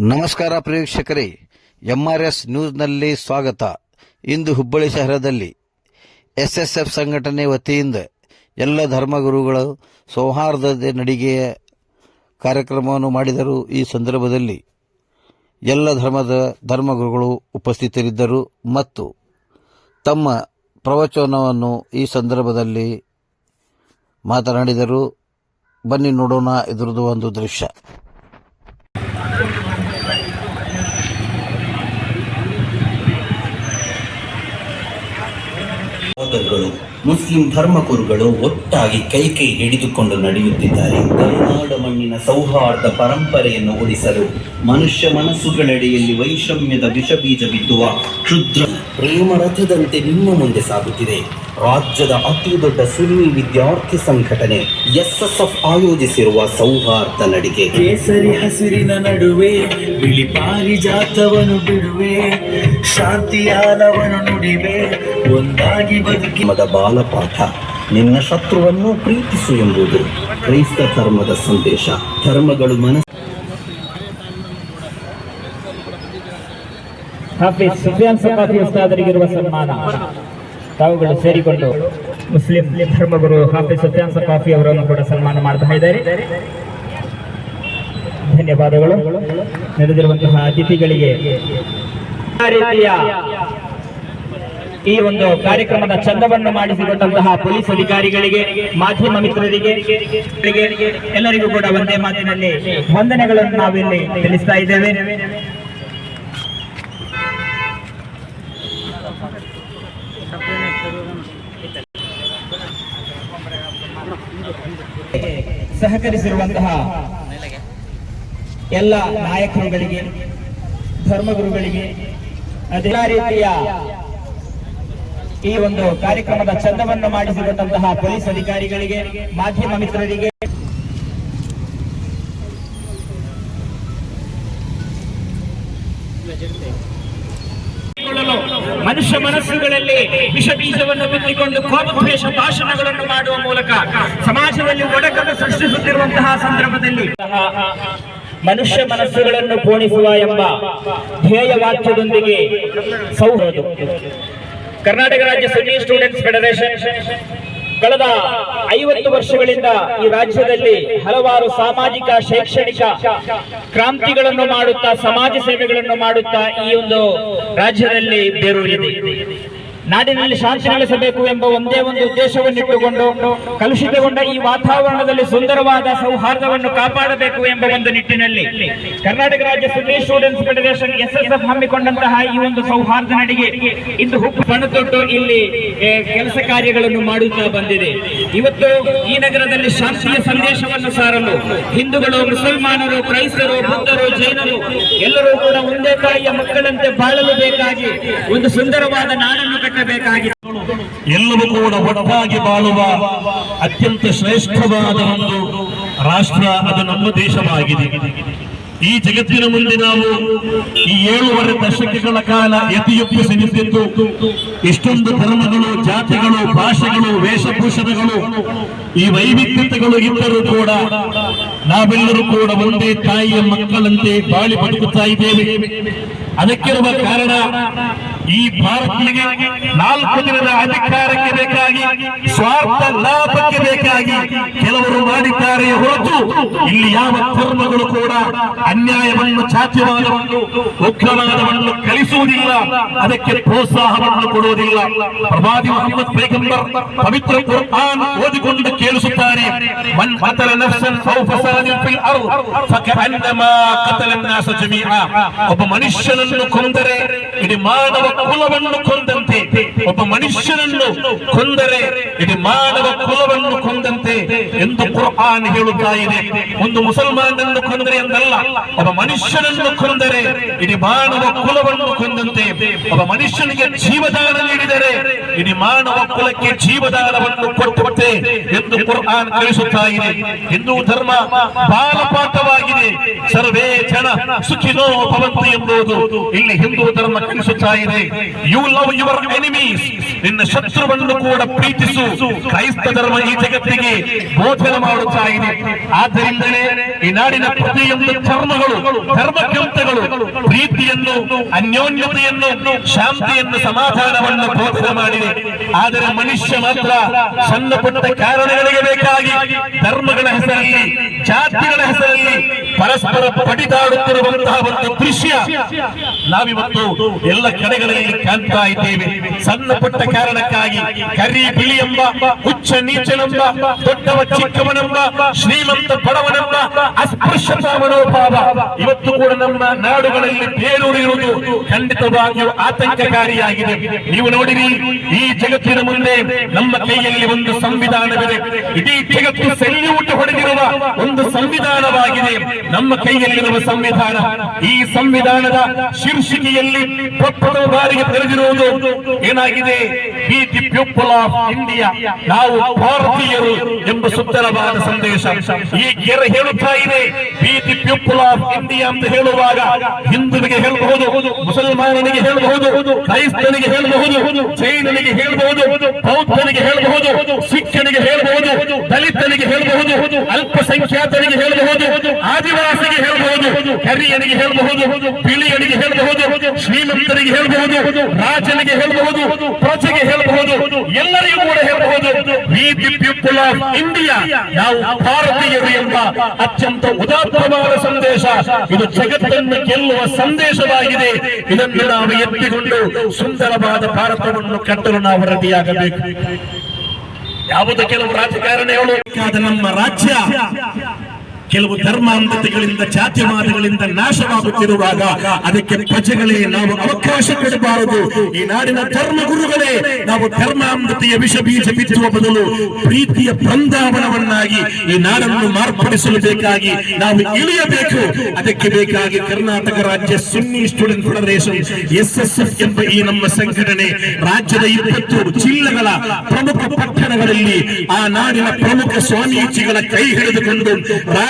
ನಮಸ್ಕಾರ ಪ್ರೇಕ್ಷಕರೇ ಎಂಆರ್ಎಸ್ ನ್ಯೂಸ್ನಲ್ಲಿ ಸ್ವಾಗತ. ಇಂದು ಹುಬ್ಬಳ್ಳಿ ಶಹರದಲ್ಲಿ ಎಸ್ಎಸ್ಎಫ್ ಸಂಘಟನೆ ವತಿಯಿಂದ ಎಲ್ಲ ಧರ್ಮಗುರುಗಳು ಸೌಹಾರ್ದತೆ ನಡಿಗೆಯ ಕಾರ್ಯಕ್ರಮವನ್ನು ಮಾಡಿದರು. ಈ ಸಂದರ್ಭದಲ್ಲಿ ಎಲ್ಲ ಧರ್ಮದ ಧರ್ಮಗುರುಗಳು ಉಪಸ್ಥಿತರಿದ್ದರು ಮತ್ತು ತಮ್ಮ ಪ್ರವಚನವನ್ನು ಈ ಸಂದರ್ಭದಲ್ಲಿ ಮಾತನಾಡಿದರು. ಬನ್ನಿ ನೋಡೋಣ ಇದರದ್ದು ಒಂದು ದೃಶ್ಯ. ಸಹೋದರಗಳು ಮುಸ್ಲಿಂ ಧರ್ಮಗುರುಗಳು ಒಟ್ಟಾಗಿ ಕೈ ಕೈ ಹಿಡಿದುಕೊಂಡು ನಡೆಯುತ್ತಿದ್ದಾರೆ. ಕರುನಾಡ ಸೌಹಾರ್ದ ಪರಂಪರೆಯನ್ನು ಉಳಿಸಲು ಮನುಷ್ಯ ಮನಸ್ಸುಗಳೆಡೆಯಲ್ಲಿ ವೈಷಮ್ಯದ ವಿಷ ಬೀಜ ಬಿತ್ತುವ ಕ್ಷುದ್ರ ಪ್ರೇಮರಥದಂತೆ ನಿಮ್ಮ ಮುಂದೆ ಸಾಗುತ್ತಿದೆ. ರಾಜ್ಯದ ಅತಿ ದೊಡ್ಡ ಸುನ್ನಿ ವಿದ್ಯಾರ್ಥಿ ಸಂಘಟನೆ ಎಸ್ಎಸ್ಎಫ್ ಆಯೋಜಿಸಿರುವ ಸೌಹಾರ್ದ ನಡಿಗೆ. ಕೇಸರಿ ಹಸಿರಿನ ನಡುವೆ ಬಿಳಿ ಪಾರಿಜಾತವನು ಬಿಡುವೆ ಶಾಂತಿಯಾದವನು ನುಡಿವೆ ಒಂದಾಗಿ ಬದುಕಿ ಮದ ಬಾಲಪಾಠ ನಿನ್ನ ಶತ್ರುವನ್ನು ಪ್ರೀತಿಸು ಎಂಬುದು ಕ್ರೈಸ್ತ ಧರ್ಮದ ಸಂದೇಶ. ಧರ್ಮಗಳು ಮನಸ್ಸು ಉಸ್ತಾದರಿಗಿರುವ ಸನ್ಮಾನ. ತಾವುಗಳು ಸೇರಿಕೊಂಡು ಮುಸ್ಲಿಂ ಧರ್ಮಗುರು ಹಾಫೀಸ್ ಸುಫಿಯಾನ್ ಸಕಾಫಿ ಅವರನ್ನು ಕೂಡ ಸನ್ಮಾನ ಮಾಡ್ತಾ ಇದ್ದಾರೆ. ಧನ್ಯವಾದಗಳು. ನಡೆದಿರುವಂತಹ ಅತಿಥಿಗಳಿಗೆ. ಈ ಒಂದು ಕಾರ್ಯಕ್ರಮದ ಚಂದವನ್ನು ಮಾಡಿಸಿಕೊಟ್ಟಂತಹ ಪೊಲೀಸ್ ಅಧಿಕಾರಿಗಳಿಗೆ, ಮಾಧ್ಯಮ ಮಿತ್ರರಿಗೆ, ಎಲ್ಲರಿಗೂ ಕೂಡ ಒಂದೇ ಮಾತಿನಲ್ಲಿ ವಂದನೆಗಳನ್ನು ನಾವಿಲ್ಲಿ ತಿಳಿಸ್ತಾ ಇದ್ದೇವೆ. ಸಹಕರಿಸಿರುವಂತಹ ಎಲ್ಲ ನಾಯಕರುಗಳಿಗೆ, ಧರ್ಮಗುರುಗಳಿಗೆ ಅದೆಲ್ಲ ರೀತಿಯ ಈ ಒಂದು ಕಾರ್ಯಕ್ರಮದ ಚಂದವನ್ನು ಮಾಡಿಸಿಕೊಟ್ಟಂತಹ ಪೊಲೀಸ್ ಅಧಿಕಾರಿಗಳಿಗೆ, ಮಾಧ್ಯಮ ಮಿತ್ರರಿಗೆ. ಮನುಷ್ಯ ಮನಸ್ಸುಗಳಲ್ಲಿ ವಿಷ ಬೀಜವನ್ನು ಬಿತ್ತಿಕೊಂಡು ಕೋಪದ್ವೇಷ ಭಾಷಣಗಳನ್ನು ಮಾಡುವ ಮೂಲಕ ಸಮಾಜದಲ್ಲಿ ಒಡಕನ್ನು ಸೃಷ್ಟಿಸುತ್ತಿರುವಂತಹ ಸಂದರ್ಭದಲ್ಲಿ ಮನುಷ್ಯ ಮನಸ್ಸುಗಳನ್ನು ಪೋಣಿಸುವ ಎಂಬ ಧ್ಯೇಯ ವಾಕ್ಯದೊಂದಿಗೆ ಸೌಹೃದ. ಕರ್ನಾಟಕ ರಾಜ್ಯ ಸುನ್ನಿ ಸ್ಟೂಡೆಂಟ್ಸ್ ಫೆಡರೇಷನ್ ಕಳೆದ ಐವತ್ತು ವರ್ಷಗಳಿಂದ ಈ ರಾಜ್ಯದಲ್ಲಿ ಹಲವಾರು ಸಾಮಾಜಿಕ, ಶೈಕ್ಷಣಿಕ ಕ್ರಾಂತಿಗಳನ್ನು ಮಾಡುತ್ತಾ, ಸಮಾಜ ಸೇವೆಗಳನ್ನು ಮಾಡುತ್ತಾ ಈ ಒಂದು ರಾಜ್ಯದಲ್ಲಿ ಬೇರೂರಿದೆ. ನಾಡಿನಲ್ಲಿ ಶಾಂತಿ ನೆಲೆಸಬೇಕು ಎಂಬ ಒಂದೇ ಒಂದು ಉದ್ದೇಶವನ್ನಿಟ್ಟುಕೊಂಡು ಕಲುಷಿತಗೊಂಡ ಈ ವಾತಾವರಣದಲ್ಲಿ ಸುಂದರವಾದ ಸೌಹಾರ್ದವನ್ನು ಕಾಪಾಡಬೇಕು ಎಂಬ ಒಂದು ನಿಟ್ಟಿನಲ್ಲಿ ಕರ್ನಾಟಕ ರಾಜ್ಯ ಸುನ್ನಿ ಸ್ಟೂಡೆಂಟ್ಸ್ ಫೆಡರೇಷನ್ ಎಸ್ಎಸ್ಎಫ್ ಹಮ್ಮಿಕೊಂಡಂತಹ ಈ ಒಂದು ಸೌಹಾರ್ದ ನಡಿಗೆ ಇಂದು ಹುಟ್ಟು ಪಣತೊಟ್ಟು ಇಲ್ಲಿ ಕೆಲಸ ಕಾರ್ಯಗಳನ್ನು ಮಾಡುತ್ತಾ ಬಂದಿದೆ. ಇವತ್ತು ಈ ನಗರದಲ್ಲಿ ಶಾಂತಿಯ ಸಂದೇಶವನ್ನು ಸಾರಲು ಹಿಂದೂಗಳು, ಮುಸಲ್ಮಾನರು, ಕ್ರೈಸ್ತರು, ಬುದ್ಧರು, ಜೈನರು ಎಲ್ಲರೂ ಕೂಡ ಒಂದೇ ತಾಯಿಯ ಮಕ್ಕಳಂತೆ ಬಾಳಲು ಬೇಕಾಗಿ ಒಂದು ಸುಂದರವಾದ ನಾಡನ್ನು ಕಟ್ಟಬೇಕಾಗಿದೆ ಎಲ್ಲವೂ ಕೂಡ ಒಟ್ಟಾಗಿ ಬಾಳುವ ಅತ್ಯಂತ ಶ್ರೇಷ್ಠವಾದ ಒಂದು ರಾಷ್ಟ್ರ ಅದು ನಮ್ಮ ದೇಶವಾಗಿದೆ. ಈ ಜಗತ್ತಿನ ಮುಂದೆ ನಾವು ಈ ಏಳೂವರೆ ದಶಕಗಳ ಕಾಲ ಎತ್ತಿಯೊಪ್ಪಿಸಿ ನಿಂತಿದ್ದು ಇಷ್ಟೊಂದು ಧರ್ಮಗಳು, ಜಾತಿಗಳು, ಭಾಷೆಗಳು, ವೇಷಭೂಷಣಗಳು, ಈ ವೈವಿಧ್ಯತೆಗಳು ಇದ್ದರೂ ಕೂಡ ನಾವೆಲ್ಲರೂ ಕೂಡ ಒಂದೇ ತಾಯಿಯ ಮಕ್ಕಳಂತೆ ಬಾಳಿ ಬದುಕುತ್ತಾ ಇದ್ದೇವೆ. ಅದಕ್ಕಿರುವ ಕಾರಣ ಈ ಭಾರತೀಯ ನಾಲ್ಕು ದಿನದ ಅಧಿಕಾರಕ್ಕೆ ಬೇಕಾಗಿ ಸ್ವಾರ್ಥ ಲಾಭಕ್ಕೆ ಬೇಕಾಗಿ ಕೆಲವರು ಮಾಡಿದ್ದಾರೆ ಹೊರತು ಇಲ್ಲಿ ಯಾವ ಧರ್ಮಗಳು ಕೂಡ ಅನ್ಯಾಯವನ್ನು ಚಾತ್ಯವಾದವನ್ನು ಉಗ್ರವಾದವನ್ನು ಕಲಿಸುವುದಿಲ್ಲ ಅದಕ್ಕೆ ಪ್ರೋತ್ಸಾಹವನ್ನು ಕೊಡುವುದಿಲ್ಲ ಪ್ರವಾದಿ ಮೊಹಮ್ಮದ್ ಪೈಗಂಬರ್ ಪವಿತ್ರ ಕುರ್ಆನ್ ಓದಿಕೊಂಡು ಕೇಳಿಸುತ್ತಾರೆ ಮನ್ ಕತಲ ನಫ್ಸನ್ ಔ ಫಸಾದಿನ್ ಫಿಲ್ ಅರ್ದ್ ಫಕಅನ್ನಮಾ ಕತಲ الناس ಜಮೀಆ ಒಬ್ಬ ಮನುಷ್ಯನನ್ನು ಕೊಂದರೆ ಇಡೀ ಮಾನವ ಕುಲವನ್ನು ಕೊಂದಂತೆ, ಒಬ್ಬ ಮನುಷ್ಯನನ್ನು ಕೊಂದರೆ, ಇದು ಮಾನವ ಕುಲವನ್ನು ಕೊಂದಂತೆ ಎಂದು ಕುರ್ಆನ್ ಹೇಳುತ್ತಾ ಇದೆ. ಒಂದು ಮುಸಲ್ಮಾನನ್ನು ಕೊಂದರೆ ಎಂದಲ್ಲ, ಒಬ್ಬ ಮನುಷ್ಯನನ್ನು ಕೊಂದರೆ ಇಡೀ ಮಾನವ ಕುಲವನ್ನು ಕೊಂದಂತೆ. ಒಬ್ಬ ಮನುಷ್ಯನಿಗೆ ಜೀವದಾನ ನೀಡಿದರೆ ಇಡಿ ಮಾನವ ಕುಲಕ್ಕೆ ಜೀವದಾನವನ್ನು ಕೊಟ್ಟುತ್ತೆ ಎಂದು ಕುರ್ಆನ್ ಕಳಿಸುತ್ತಾ ಇದೆ. ಹಿಂದೂ ಧರ್ಮ ಬಾಲಪಾಠವಾಗಿದೆ. ಸರ್ವೇ ಜನ ಸುಖಿನೋ ಭವಂತು ಎಂಬುದು ಇಲ್ಲಿ ಹಿಂದೂ ಧರ್ಮ ಕಳಿಸುತ್ತಾ ಇದೆ. ಯು ಲವ್ ಯುವರ್ ಎನಿಮೀಸ್ ನಿನ್ನ ಶತ್ರುವನ್ನು ಕೂಡ ಪ್ರೀತಿಸು. ಕ್ರೈಸ್ತ ಧರ್ಮ ಈ ಜಗತ್ತಿಗೆ ಬೋಧನೆ ಮಾಡುತ್ತಾ ಇದೆ. ಆದ್ದರಿಂದಲೇ ಈ ನಾಡಿನ ಪ್ರತಿಯೊಂದು ಧರ್ಮಗಳು ಧರ್ಮಗ್ರಂಥಗಳು ಪ್ರೀತಿಯನ್ನು, ಅನ್ಯೋನ್ಯತೆಯನ್ನು, ಶಾಂತಿಯನ್ನು, ಸಮಾಧಾನವನ್ನು ಬೋಧನೆ ಮಾಡಿದೆ ಆದರೆ ಮನುಷ್ಯ ಮಾತ್ರ ಸಣ್ಣ ಪುಟ್ಟ ಕಾರಣಗಳಿಗೆ ಬೇಕಾಗಿ ಧರ್ಮಗಳ ಹೆಸರಲ್ಲಿ, ಜಾತಿಗಳ ಹೆಸರಲ್ಲಿ ಪರಸ್ಪರ ಪಡಿದಾಡುತ್ತಿರುವಂತಹ ಒಂದು ದೃಶ್ಯ. ನಾವಿವತ್ತು ಎಲ್ಲ ಕಡೆಗಳಲ್ಲಿ ಕಾಣ್ತಾ ಇದ್ದೇವೆ. ಸಣ್ಣ ಪುಟ್ಟ ಕಾರಣಕ್ಕಾಗಿ ಕರಿ ಬಿಳಿ ಎಂಬ ಉಚ್ಚ ನೀಚನೆಂಬ, ದೊಡ್ಡವ ಚಿಕ್ಕವನೆಂಬ, ಶ್ರೀಮಂತ ಬಡವನೆಂಬ ಅಸ್ಪೃಶ್ಯತಾ ಮನೋಭಾವ. ಇವತ್ತು ಕೂಡ ನಮ್ಮ ನಾಡುಗಳಲ್ಲಿ ಬೇರೂರಿರುವುದು ಖಂಡಿತವಾಗಿಯೂ ಆತಂಕಕಾರಿಯಾಗಿದೆ. ನೀವು ನೋಡಿರಿ, ಈ ಜಗತ್ತಿನ ಮುಂದೆ ನಮ್ಮ ಕೈಯಲ್ಲಿ ಒಂದು ಸಂವಿಧಾನವಿದೆ. ಇಡೀ ಜಗತ್ತು ಸೆಲ್ಯೂಟ್ ಹೊಡೆದಿರುವ ಒಂದು ಸಂವಿಧಾನವಾಗಿದೆ. ನಮ್ಮ ಕೈಯಲ್ಲಿರುವ ಸಂವಿಧಾನ, ಈ ಸಂವಿಧಾನದ ಶೀರ್ಷಿಕೆಯಲ್ಲಿ ಪ್ರಪ್ರಥಮ ಬಾರಿಗೆ ತೆರೆದಿರುವುದು ಏನಾಗಿದೆ? Be the people of India. ನಾವು ಭಾರತೀಯರು ಎಂಬ ಸುತ್ತಲವಾದ ಸಂದೇಶ. ಈ ಗೆರೆ ಹೇಳುತ್ತಾ ಇದೆ be the people of India ಅಂತ ಹೇಳುವಾಗ ಹಿಂದುವಿಗೆ ಹೇಳಬಹುದು, ಮುಸಲ್ಮಾನನಿಗೆ ಹೇಳಬಹುದು, ಕ್ರೈಸ್ತನಿಗೆ ಹೇಳಬಹುದು, ಜೈನನಿಗೆ ಹೇಳಬಹುದು, ಬೌದ್ಧನಿಗೆ ಹೇಳಬಹುದು, ಸಿಖ್ಖನಿಗೆ ಹೇಳಬಹುದು, ದಲಿತನಿಗೆ ಹೇಳಬಹುದು, ಅಲ್ಪಸಂಖ್ಯಾತನಿಗೆ ಹೇಳಬಹುದು ಆದಿವಾಸಿಗೆ ಹೇಳಬಹುದು ಕರಿಯನಿಗೆ ಹೇಳಬಹುದು, ಬಿಳಿಯನಿಗೆ ಹೇಳಬಹುದು, ಶ್ರೀಮಂತರಿಗೆ ಹೇಳಬಹುದು, ರಾಜನಿಗೆ ಹೇಳಬಹುದು, ಪ್ರಜೆಗೆ ಹೇಳಬಹುದು, ಎಲ್ಲರಿಗೂ ಕೂಡ ಹೇಳಬಹುದು. We the people of India ನಾವು ಭಾರತೀಯರು ಎಂಬ ಅತ್ಯಂತ ಉದಾತ್ತವಾದ ಸಂದೇಶ. ಇದು ಜಗತ್ತನ್ನು ಗೆಲ್ಲುವ ಸಂದೇಶವಾಗಿದೆ. ಇದನ್ನು ನಾವು ಎತ್ತಿಕೊಂಡು ಸುಂದರವಾದ ಭಾರತವನ್ನು ಕಟ್ಟಲು ನಾವು ರೆಡಿಯಾಗಬೇಕು. ಯಾವುದು ಕೆಲವು ರಾಜಕಾರಣಿಗಳು? ನಮ್ಮ ರಾಜ್ಯ. ಕೆಲವು ಧರ್ಮಾಂಧತೆಗಳಿಂದ ಜಾತಿವಾದಗಳಿಂದ ನಾಶವಾಗುತ್ತಿರುವಾಗ ಅದಕ್ಕೆ ಪ್ರಜೆಗಳೇ ನಾವು ಅವಕಾಶ ಕೊಡಬಾರದು. ಈ ನಾಡಿನ ಧರ್ಮ ಗುರುಗಳೇ, ನಾವು ಧರ್ಮಾಂಧತೆಯ ವಿಷ ಬೀಜ ಬಿತ್ತುವ ಬದಲು ಪ್ರೀತಿಯ ಬೃಂದಾವನವನ್ನಾಗಿ ಈ ನಾಡನ್ನು ಮಾರ್ಪಡಿಸಲು ಬೇಕಾಗಿ ನಾವು ಇಳಿಯಬೇಕು. ಅದಕ್ಕೆ ಬೇಕಾಗಿ ಕರ್ನಾಟಕ ರಾಜ್ಯ Sunni student federation S S F ಎಂಬ ಈ ನಮ್ಮ ಸಂಘಟನೆ ರಾಜ್ಯದ ಇಪ್ಪತ್ತು ಜಿಲ್ಲೆಗಳ ಪ್ರಮುಖ ಪಟ್ಟಣಗಳಲ್ಲಿ ಆ ನಾಡಿನ ಪ್ರಮುಖ ಸ್ವಾಮೀಜಿಗಳ ಕೈ ಹಿಡಿದುಕೊಂಡು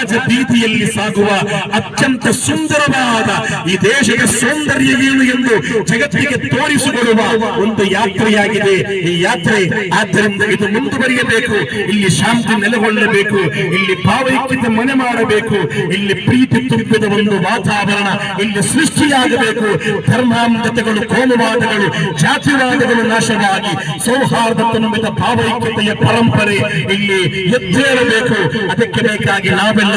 ರಾಜ ಬೀದಿಯಲ್ಲಿ ಸಾಗುವ ಅತ್ಯಂತ ಸುಂದರವಾದ ಈ ದೇಶದ ಸೌಂದರ್ಯವೇನು ಎಂದು ಜಗತ್ತಿಗೆ ತೋರಿಸಿಕೊಡುವ ಒಂದು ಯಾತ್ರೆಯಾಗಿದೆ. ಈ ಯಾತ್ರೆ ಆದ್ದರಿಂದ ಇದು ಮುಂದುವರಿಯಬೇಕು. ಇಲ್ಲಿ ಶಾಂತಿ ನೆಲೆಗೊಳ್ಳಬೇಕು. ಇಲ್ಲಿ ಭಾವೈಕ್ಯತೆ ಮನೆ ಮಾಡಬೇಕು. ಇಲ್ಲಿ ಪ್ರೀತಿ ತುಂಬಿದ ಒಂದು ವಾತಾವರಣ ಇಲ್ಲಿ ಸೃಷ್ಟಿಯಾಗಬೇಕು. ಧರ್ಮಾಂಧತೆಗಳು ಕೋಮುವಾದಗಳು, ಜಾತಿವಾದಗಳು ನಾಶವಾಗಿ ಸೌಹಾರ್ದ ತುಂಬಿದ ಭಾವೈಕ್ಯತೆಯ ಪರಂಪರೆ ಇಲ್ಲಿ ಎದ್ದೇಳಬೇಕು. ಅದಕ್ಕೆ ಬೇಕಾಗಿ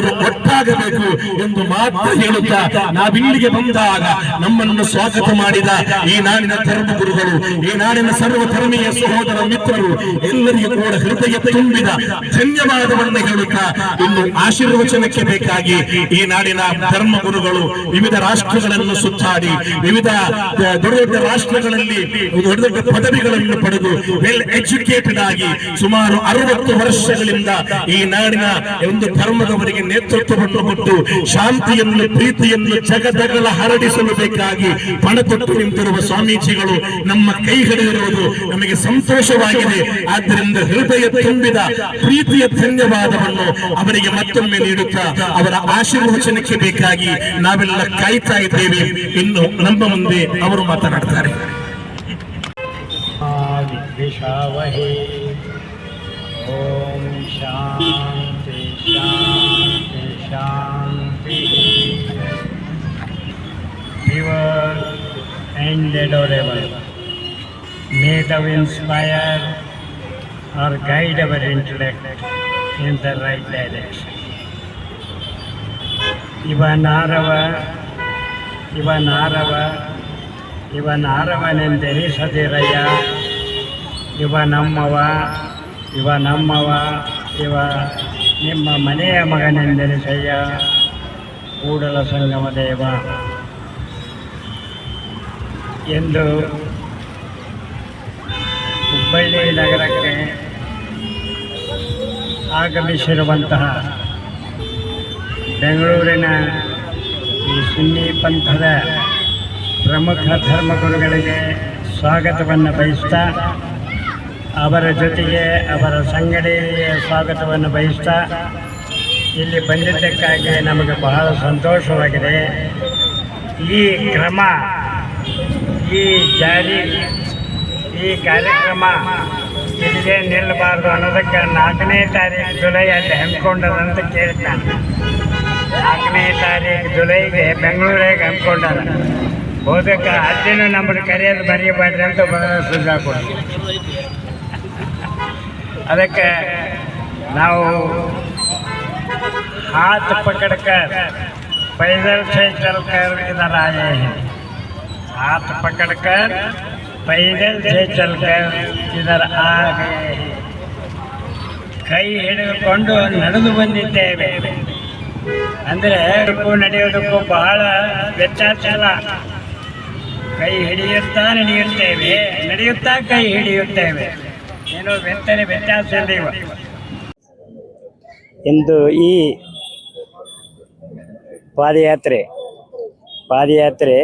ನಾವೆಲ್ಲರೂ ಒಟ್ಟಾಗಬೇಕು ಎಂದು ಮಾತ್ರ ಹೇಳುತ್ತಾ ನಾವಿಲ್ಲಿಗೆ ಬಂದಾಗ ನಮ್ಮನ್ನು ಸ್ವಾಗತ ಮಾಡಿದ ಈ ನಾಡಿನ ಧರ್ಮ ಗುರುಗಳು, ಈ ನಾಡಿನ ಸರ್ವ ಧರ್ಮೀಯ ಸಹೋದರ ಮಿತ್ರರು ಎಲ್ಲರಿಗೂ ಕೂಡ ಹೃದಯ ತುಂಬಿದ ಧನ್ಯವಾದವನ್ನು ಹೇಳುತ್ತಾ ಇನ್ನು ಆಶೀರ್ವಚನಕ್ಕೆ ಬೇಕಾಗಿ ಈ ನಾಡಿನ ಧರ್ಮ ಗುರುಗಳು ವಿವಿಧ ರಾಷ್ಟ್ರಗಳನ್ನು ಸುತ್ತಾಡಿ, ವಿವಿಧ ದೊಡ್ಡ ದೊಡ್ಡ ರಾಷ್ಟ್ರಗಳಲ್ಲಿ ದೊಡ್ಡ ದೊಡ್ಡ ಪದವಿಗಳನ್ನು ಪಡೆದು ವೆಲ್ ಎಜುಕೇಟೆಡ್ ಆಗಿ ಸುಮಾರು ಅರವತ್ತು ವರ್ಷಗಳಿಂದ ಈ ನಾಡಿನ ಒಂದು ಧರ್ಮದವರಿಗೆ ನೇತೃತ್ವವನ್ನು ಕೊಟ್ಟು ಶಾಂತಿಯನ್ನು, ಪ್ರೀತಿಯನ್ನು ಜಗದಗಲ ಹರಡಿಸಲು ಬೇಕಾಗಿ ಪಣತೊಟ್ಟು ನಿಂತಿರುವ ಸ್ವಾಮೀಜಿಗಳು ನಮ್ಮ ಕೈ ನಮಗೆ ಸಂತೋಷವಾಗಿದೆ. ಆದ್ದರಿಂದ ಹೃದಯ ತುಂಬಿದ ಪ್ರೀತಿಯ ಧನ್ಯವಾದವನ್ನು ಅವರಿಗೆ ಮತ್ತೊಮ್ಮೆ ನೀಡುತ್ತಾ ಅವರ ಆಶೀರ್ವಚನಕ್ಕೆ ಬೇಕಾಗಿ ನಾವೆಲ್ಲ ಕಾಯ್ತಾ ಇದ್ದೇವೆ. ಇನ್ನು ನಮ್ಮ ಮುಂದೆ ಅವರು ಮಾತನಾಡ್ತಾರೆ. Om Shanti Shanti. Shanti. Pure and adorable may the inspire और guide our intellect in the right direction even आरव इवन आरव इवन आरवनेसदीरय्या इव नमव इव नमव इव ನಿಮ್ಮ ಮನೆಯ ಮಗನೆಂದೆನಿಸಯ್ಯ ಕೂಡಲ ಸಂಗಮ ದೇವ. ಎಂದು ಹುಬ್ಬಳ್ಳಿ ನಗರಕ್ಕೆ ಆಗಮಿಸಿರುವಂತಹ ಬೆಂಗಳೂರಿನ ಈ ಸುನ್ನಿ ಪಂಥದ ಪ್ರಮುಖ ಧರ್ಮಗುರುಗಳಿಗೆ ಸ್ವಾಗತವನ್ನು ಬಯಸ್ತಾ ಅವರ ಜೊತೆಗೆ ಅವರ ಸಂಗಡಿ ಸ್ವಾಗತವನ್ನು ಬಯಸ್ತಾ ಇಲ್ಲಿ ಬಂದಿದ್ದಕ್ಕಾಗಿ ನಮಗೆ ಬಹಳ ಸಂತೋಷವಾಗಿದೆ. ಈ ಕ್ರಮ, ಈ ಜಾರಿ ಈ ಕಾರ್ಯಕ್ರಮ ಇಲ್ಲಿಗೆ ನಿಲ್ಲಬಾರ್ದು ಅನ್ನೋದಕ್ಕೆ ನಾಲ್ಕನೇ ತಾರೀಕು ಜುಲೈಯಲ್ಲಿ ಹಮ್ಮಿಕೊಂಡದಂತ ಕೇಳ್ತಾನೆ. ನಾಲ್ಕನೇ ತಾರೀಕು ಜುಲೈಗೆ ಬೆಂಗಳೂರಿಗೆ ಹಮ್ಮಿಕೊಂಡದ ಹೋದಕ್ಕೆ ಅದನ್ನು ನಮ್ಮನ್ನು ಕರೆಯೋದು ಬರೆಯಬಾರ್ದು ಅಂತ ಬಹಳ ಸುಜಾ ಅದಕ್ಕೆ ನಾವು ಹಾತ್ ಪಕಡ್ಕ ಪೈದಲ್ ಸೈಕಲ್ ಚಲ್ಕರ್ ಹಾತ್ ಪಕಡ್ಕ ಪೈದಲ್ ಸೈಕಲ್ ಚಲ್ಕರ್ ಇದರ ಕೈ ಹಿಡಿದುಕೊಂಡು ನಡೆದು ಬಂದಿದ್ದೇವೆ. ಅಂದರೆ ನಡೆಯೋದಕ್ಕೂ ಬಹಳ ವ್ಯತ್ಯಾಸ ಅಲ್ಲ. ಕೈ ಹಿಡಿಯುತ್ತಾ ನಡೆಯುತ್ತೇವೆ. ನಡೆಯುತ್ತಾ ಕೈ ಹಿಡಿಯುತ್ತೇವೆ. ಇಂದು. ಈ ಪಾದಯಾತ್ರೆ ಪಾದಯಾತ್ರೆ,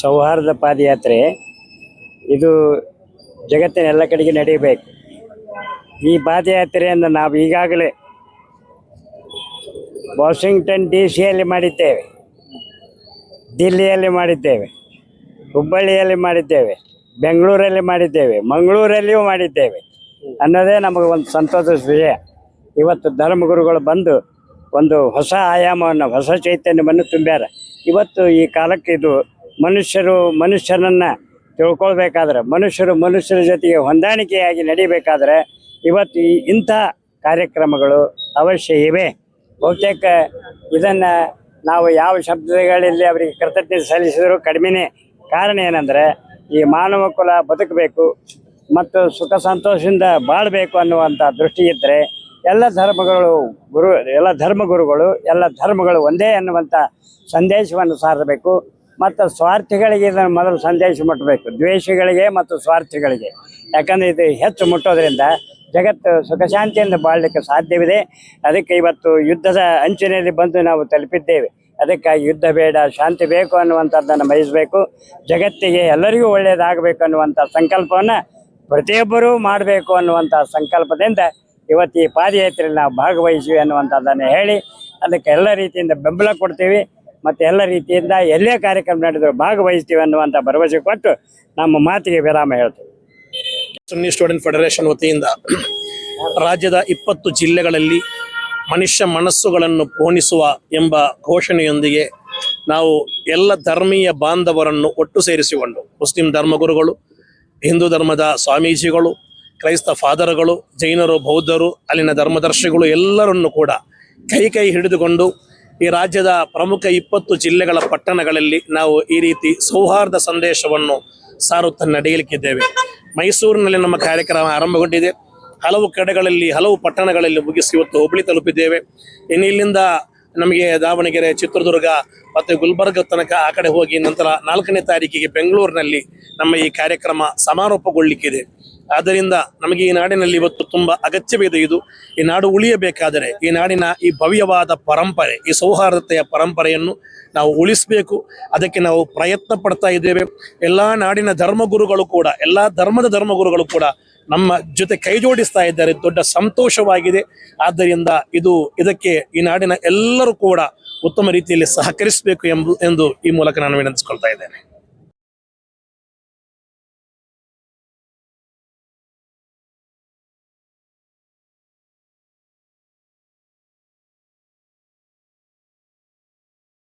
ಸೌಹಾರ್ದ ಪಾದಯಾತ್ರೆ, ಇದು ಜಗತ್ತಿನ ಎಲ್ಲ ಕಡೆಗೆ ನಡೆಯಬೇಕು. ಈ ಪಾದಯಾತ್ರೆಯನ್ನು ನಾವು ಈಗಾಗಲೇ ವಾಷಿಂಗ್ಟನ್ ಡಿ ಸಿಯಲ್ಲಿ ಮಾಡಿದ್ದೇವೆ, ದಿಲ್ಲಿಯಲ್ಲಿ ಮಾಡಿದ್ದೇವೆ, ಹುಬ್ಬಳ್ಳಿಯಲ್ಲಿ ಮಾಡಿದ್ದೇವೆ. ಬೆಂಗಳೂರಲ್ಲಿ ಮಾಡಿದ್ದೇವೆ, ಮಂಗಳೂರಲ್ಲಿಯೂ ಮಾಡಿದ್ದೇವೆ. ಅನ್ನೋದೇ ನಮಗೆ ಒಂದು ಸಂತೋಷದ ವಿಷಯ. ಇವತ್ತು ಧರ್ಮಗುರುಗಳು ಬಂದು ಒಂದು ಹೊಸ ಆಯಾಮವನ್ನು, ಹೊಸ ಚೈತನ್ಯವನ್ನು ತುಂಬ್ಯಾರ. ಇವತ್ತು ಈ ಕಾಲಕ್ಕೆ ಇದು ಮನುಷ್ಯರು ಮನುಷ್ಯನನ್ನು ತಿಳ್ಕೊಳ್ಬೇಕಾದ್ರೆ, ಮನುಷ್ಯರು ಮನುಷ್ಯರ ಜೊತೆಗೆ ಹೊಂದಾಣಿಕೆಯಾಗಿ ನಡಿಬೇಕಾದ್ರೆ ಇವತ್ತು ಈ ಇಂಥ ಕಾರ್ಯಕ್ರಮಗಳು ಅವಶ್ಯ ಇವೆ. ಬಹುತೇಕ ಇದನ್ನು ನಾವು ಯಾವ ಶಬ್ದಗಳಲ್ಲಿ ಅವರಿಗೆ ಕೃತಜ್ಞತೆ ಸಲ್ಲಿಸಿದರೂ ಕಡಿಮೆನೇ. ಕಾರಣ ಏನಂದರೆ ಈ ಮಾನವ ಕುಲ ಬದುಕಬೇಕು ಮತ್ತು ಸುಖ ಸಂತೋಷದಿಂದ ಬಾಳಬೇಕು ಅನ್ನುವಂಥ ದೃಷ್ಟಿ ಇದ್ದರೆ ಎಲ್ಲ ಧರ್ಮಗಳು ಗುರು, ಎಲ್ಲ ಧರ್ಮಗುರುಗಳು, ಎಲ್ಲ ಧರ್ಮಗಳು ಒಂದೇ ಅನ್ನುವಂಥ ಸಂದೇಶವನ್ನು ಸಾರಬೇಕು ಮತ್ತು ಸ್ವಾರ್ಥಿಗಳಿಗೆ ಇದನ್ನು ಮೊದಲು ಸಂದೇಶ ಮುಟ್ಟಬೇಕು, ದ್ವೇಷಗಳಿಗೆ ಮತ್ತು ಸ್ವಾರ್ಥಿಗಳಿಗೆ. ಯಾಕಂದರೆ ಇದು ಹೆಚ್ಚು ಮುಟ್ಟೋದ್ರಿಂದ ಜಗತ್ತು ಸುಖ ಶಾಂತಿಯಿಂದ ಬಾಳಲಿಕ್ಕೆ ಸಾಧ್ಯವಿದೆ. ಅದಕ್ಕೆ ಇವತ್ತು ಯುದ್ಧದ ಅಂಚಿನಲ್ಲಿ ಬಂದು ನಾವು ತಲುಪಿದ್ದೇವೆ. ಅದಕ್ಕಾಗಿ ಯುದ್ಧ ಬೇಡ, ಶಾಂತಿ ಬೇಕು ಅನ್ನುವಂಥದ್ದನ್ನು ಬಯಸಬೇಕು. ಜಗತ್ತಿಗೆ ಎಲ್ಲರಿಗೂ ಒಳ್ಳೆಯದಾಗಬೇಕು ಅನ್ನುವಂಥ ಸಂಕಲ್ಪವನ್ನು ಪ್ರತಿಯೊಬ್ಬರೂ ಮಾಡಬೇಕು ಅನ್ನುವಂಥ ಸಂಕಲ್ಪದಿಂದ ಇವತ್ತು ಈ ಪಾದಯಾತ್ರೆಯಲ್ಲಿ ನಾವು ಭಾಗವಹಿಸಿವಿ ಅನ್ನುವಂಥದ್ದನ್ನು ಹೇಳಿ, ಅದಕ್ಕೆ ಎಲ್ಲ ರೀತಿಯಿಂದ ಬೆಂಬಲ ಕೊಡ್ತೀವಿ. ಮತ್ತು ಎಲ್ಲ ರೀತಿಯಿಂದ ಎಲ್ಲೇ ಕಾರ್ಯಕ್ರಮ ನಡೆದರೂ ಭಾಗವಹಿಸ್ತೀವಿ ಅನ್ನುವಂಥ ಭರವಸೆ ಕೊಟ್ಟು ನಮ್ಮ ಮಾತಿಗೆ ವಿರಾಮ ಹೇಳ್ತೀವಿ. ಸುನ್ನಿ ಸ್ಟೂಡೆಂಟ್ ಫೆಡರೇಷನ್ ವತಿಯಿಂದ ರಾಜ್ಯದ ಇಪ್ಪತ್ತು ಜಿಲ್ಲೆಗಳಲ್ಲಿ ಮನುಷ್ಯ ಮನಸ್ಸುಗಳನ್ನು ಪೋಣಿಸುವ ಎಂಬ ಘೋಷಣೆಯೊಂದಿಗೆ ನಾವು ಎಲ್ಲ ಧರ್ಮೀಯ ಬಾಂಧವರನ್ನು ಒಟ್ಟು ಸೇರಿಸಿಕೊಂಡು ಮುಸ್ಲಿಂ ಧರ್ಮಗುರುಗಳು, ಹಿಂದೂ ಧರ್ಮದ ಸ್ವಾಮೀಜಿಗಳು, ಕ್ರೈಸ್ತ ಫಾದರ್ಗಳು, ಜೈನರು, ಬೌದ್ಧರು, ಅಲ್ಲಿನ ಧರ್ಮದರ್ಶಿಗಳು ಎಲ್ಲರನ್ನು ಕೂಡ ಕೈ ಕೈ ಹಿಡಿದುಕೊಂಡು ಈ ರಾಜ್ಯದ ಪ್ರಮುಖ ಇಪ್ಪತ್ತು ಜಿಲ್ಲೆಗಳ ಪಟ್ಟಣಗಳಲ್ಲಿ ನಾವು ಈ ರೀತಿ ಸೌಹಾರ್ದ ಸಂದೇಶವನ್ನು ಸಾರುತ್ತಾ ನಡೆಯಲಿಕ್ಕಿದ್ದೇವೆ. ಮೈಸೂರಿನಲ್ಲಿ ನಮ್ಮ ಕಾರ್ಯಕ್ರಮ ಆರಂಭಗೊಂಡಿದೆ. ಹಲವು ಕಡೆಗಳಲ್ಲಿ, ಹಲವು ಪಟ್ಟಣಗಳಲ್ಲಿ ಮುಗಿಸಿ ಇವತ್ತು ಹುಬ್ಬಳ್ಳಿ ತಲುಪಿದ್ದೇವೆ. ಇನ್ನು ಇಲ್ಲಿಂದ ನಮಗೆ ದಾವಣಗೆರೆ, ಚಿತ್ರದುರ್ಗ ಮತ್ತು ಗುಲ್ಬರ್ಗ ತನಕ ಆ ಕಡೆ ಹೋಗಿ ನಂತರ ನಾಲ್ಕನೇ ತಾರೀಕಿಗೆ ಬೆಂಗಳೂರಿನಲ್ಲಿ ನಮ್ಮ ಈ ಕಾರ್ಯಕ್ರಮ ಸಮಾರೋಪಗೊಳ್ಳಿಕ್ಕಿದೆ. ಆದ್ದರಿಂದ ನಮಗೆ ಈ ನಾಡಿನಲ್ಲಿ ಇವತ್ತು ತುಂಬಾ ಅಗತ್ಯವಿದೆ ಇದು. ಈ ನಾಡು ಉಳಿಯಬೇಕಾದರೆ ಈ ನಾಡಿನ ಈ ಭವ್ಯವಾದ ಪರಂಪರೆ, ಈ ಸೌಹಾರ್ದತೆಯ ಪರಂಪರೆಯನ್ನು ನಾವು ಉಳಿಸಬೇಕು. ಅದಕ್ಕೆ ನಾವು ಪ್ರಯತ್ನ ಪಡ್ತಾ ಇದ್ದೇವೆ. ಎಲ್ಲಾ ನಾಡಿನ ಧರ್ಮಗುರುಗಳು ಕೂಡ, ಎಲ್ಲ ಧರ್ಮದ ಧರ್ಮಗುರುಗಳು ಕೂಡ ನಮ್ಮ ಜೊತೆ ಕೈ ಜೋಡಿಸ್ತಾ ಇದ್ದಾರೆ. ದೊಡ್ಡ ಸಂತೋಷವಾಗಿದೆ. ಆದ್ದರಿಂದ ಇದು ಇದಕ್ಕೆ ಈ ನಾಡಿನ ಎಲ್ಲರೂ ಕೂಡ ಉತ್ತಮ ರೀತಿಯಲ್ಲಿ ಸಹಕರಿಸಬೇಕು ಎಂಬು ಎಂದು ಈ ಮೂಲಕ ನಾನು ವಿನಂತಿಸ್ಕೊಳ್ತಾ ಇದ್ದೇನೆ.